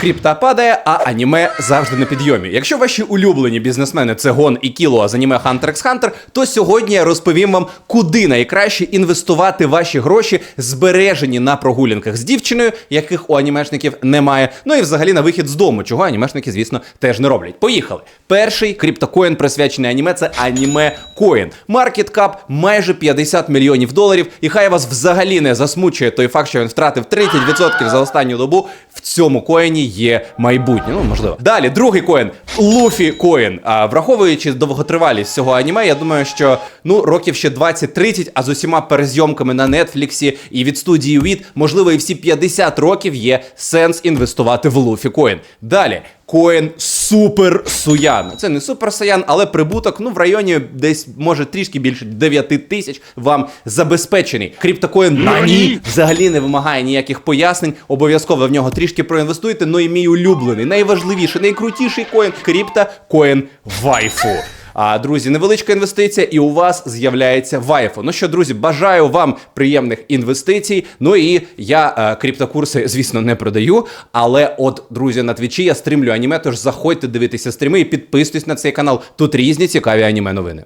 Кріпта падає, а аніме завжди на підйомі. Якщо ваші улюблені бізнесмени це Гон і Кіло з аніме Hunter x Hunter, то сьогодні я розповім вам, куди найкраще інвестувати ваші гроші, збережені на прогулянках з дівчиною, яких у анімешників немає. Ну і взагалі на вихід з дому, чого анімешники, звісно, теж не роблять. Поїхали. Перший криптокоін присвячений аніме це аніме Коін. Маркет кап майже 50 мільйонів доларів. І хай вас взагалі не засмучує той факт, що він втратив 30% за останню добу. В цьому коїні є майбутнє. Ну можливо. Далі, другий коін Луфі Коін. А враховуючи довготривалість цього аніме, я думаю, що ну років ще 20-30, а з усіма перезйомками на Нетфліксі і від студії Від, можливо, і всі 50 років є сенс інвестувати в Луфі Коін. Далі. Коін Супер Суян. Це не Супер Суян, але прибуток ну в районі десь може трішки більше 9 тисяч вам забезпечений. Криптокоін Нані взагалі не вимагає ніяких пояснень. Обов'язково в нього трішки проінвестуйте. Ну і мій улюблений, найважливіший, найкрутіший коін крипта коін Вайфу. А друзі, невеличка інвестиція, і у вас з'являється вайфо. Ну що, друзі, бажаю вам приємних інвестицій. Ну і я е, криптокурси, звісно, не продаю. Але от, друзі, на твічі я стрімлю аніме, тож заходьте дивитися стріми і підписуйтесь на цей канал. Тут різні цікаві аніме новини.